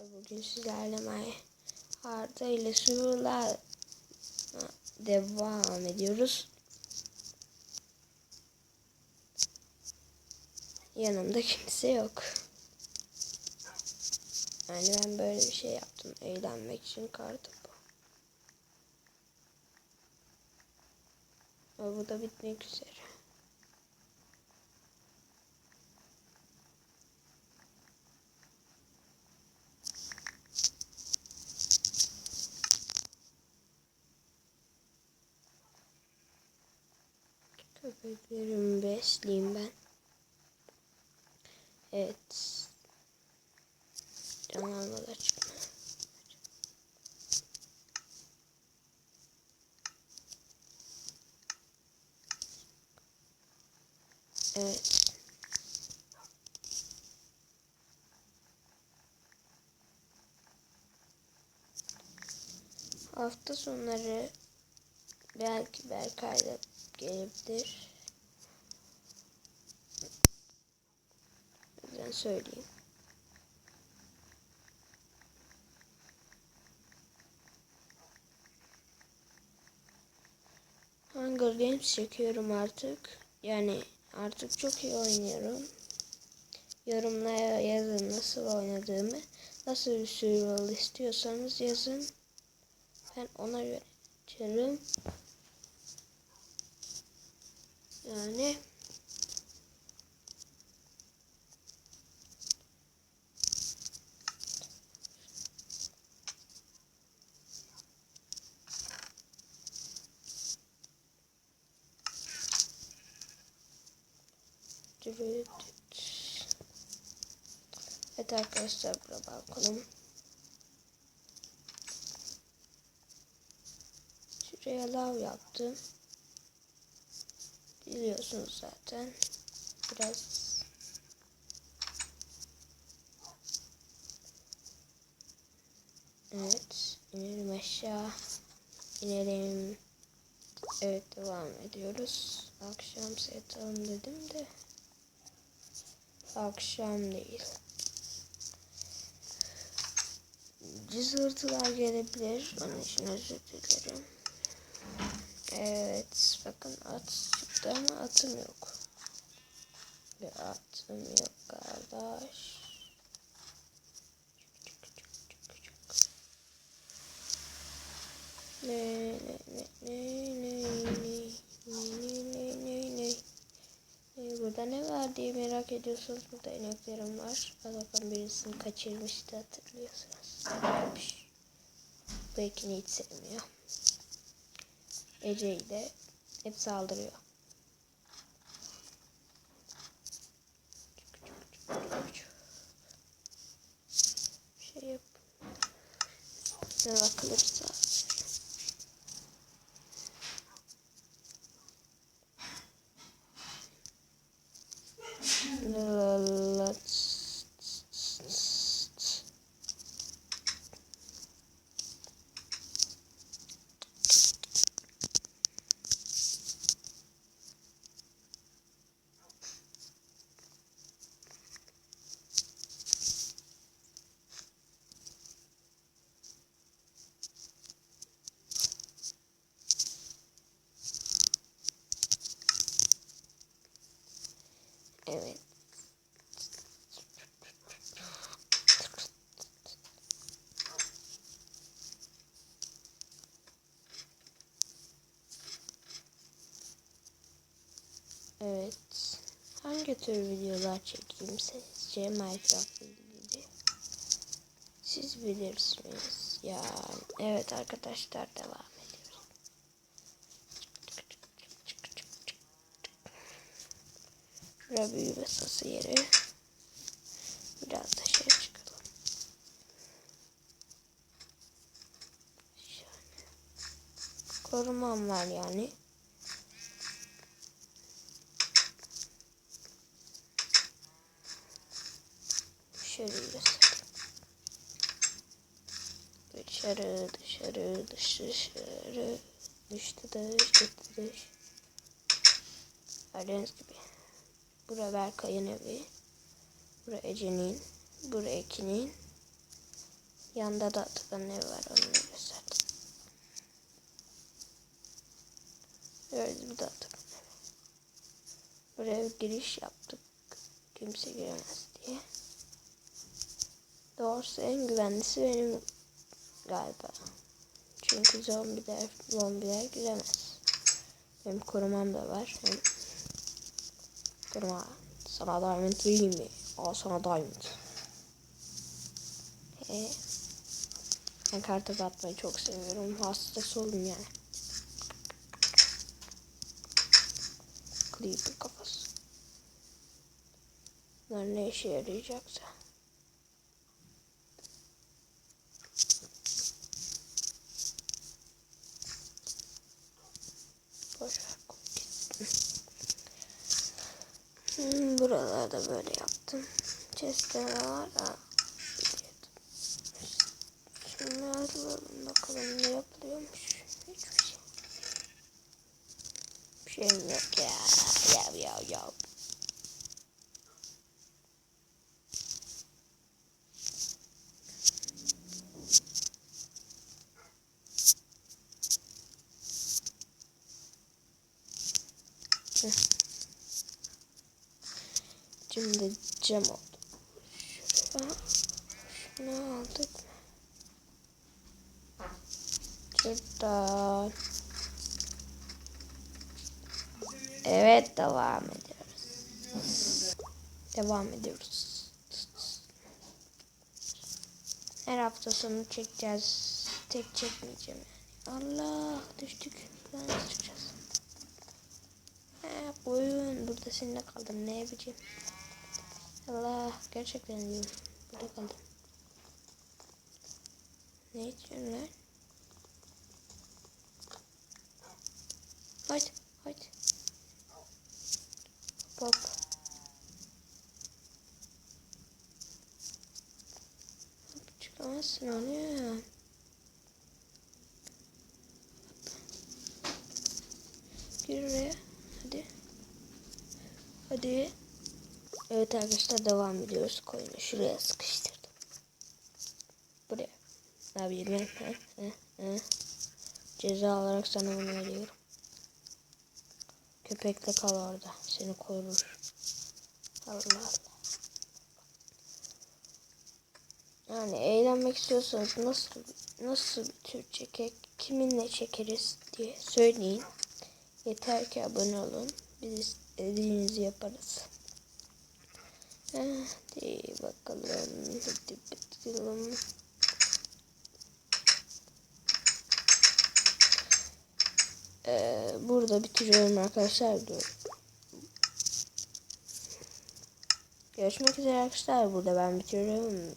Bugün sizlerle My Harda ile Surla devam ediyoruz. Yanımda kimse yok. Yani ben böyle bir şey yaptım. Eğlenmek için kartı bu. Ve bu da bitmek üzere. Köpeklerimi besleyeyim ben. Evet. Canavarla çıkma. Evet. Hafta sonları belki Berkay'la gelebilir. Yüzden söyleyeyim. Hunger Games çekiyorum artık. Yani artık çok iyi oynuyorum. Yorumlara yazın nasıl oynadığımı. Nasıl bir survival istiyorsanız yazın. Ben ona göre açarım. Yani Evet arkadaşlar burada balkonum. Şuraya lav yaptım. Biliyorsunuz zaten. Biraz Evet. inelim aşağı. İnelim. Evet devam ediyoruz. Akşam yatalım dedim de. Akşam değil. Cızırtılar gelebilir. Onun için özür dilerim. Evet. Bakın at çıktı ama atım yok. Bir atım yok kardeş. Ne ne ne ne ne ne ne ne ee, Burada ne var diye merak ediyorsanız burada ineklerim var. Bakalım birisini kaçırmıştı hatırlıyorsanız. Bu ekini hiç sevmiyor. Ece'yi de hep saldırıyor. Şey yap. Ne bakılırsa. Evet. Evet. Hangi tür videolar çekeyim sizce Minecraft ilgili? Siz bilirsiniz. Yani evet arkadaşlar devam Şuraya büyü ve yeri. Biraz da şey çıkalım. Şöyle. Korumam var yani. Şöyle göstereyim. Dışarı, dışarı, dışarı, dışarı, dışarı, dışarı. Gördüğünüz gibi. Bura Berkay'ın evi. Bura Ece'nin. Bura Ekin'in. Yanda da Atakan'ın evi var onu da gösterdim. Evet bir de Atakan evi. Buraya giriş yaptık. Kimse giremez diye. Doğrusu en güvenlisi benim galiba. Çünkü zombiler, zombiler giremez. Benim korumam da var. Hem koruma. Sana diamond vereyim mi? Al sana diamond. Ee, ben kartopu atmayı çok seviyorum. Hastası oldum yani. Creeper kafası. Bunlar ne işe yarayacaksa. Buralarda böyle yaptım. Chest'ler var. Şimdi alalım bakalım ne yapılıyormuş. Hiçbir şey. Bir şeyim yok ya. Ya ya ya. Heh. Şimdi cam oldu. Şuraya. Şunu aldık mı? Evet devam ediyoruz. Devam ediyoruz. Her hafta sonu çekeceğiz. Tek çekmeyeceğim yani. Allah düştük. Ben çıkacağız. He, oyun burada seninle kaldım ne yapacağım. Allah gerçekten diyorum. Burada kaldım. Ne içiyorsun lan? Haydi. Hop hop. Hop, Çıkamazsın onu ya. Gir oraya. Hadi. Hadi. Evet arkadaşlar devam ediyoruz. Koyunu şuraya sıkıştırdım. Buraya. Ne yapayım? He, he, he. Ceza olarak sana bunu veriyorum. Köpekle kal orada. Seni korur. Allah Allah. Yani eğlenmek istiyorsanız nasıl nasıl bir tür çekek, kiminle çekeriz diye söyleyin. Yeter ki abone olun. Biz istediğinizi yaparız. Hadi bakalım. Hadi bakalım. Ee, burada bitiriyorum arkadaşlar diyorum. Görüşmek üzere arkadaşlar. Burada ben bitiriyorum.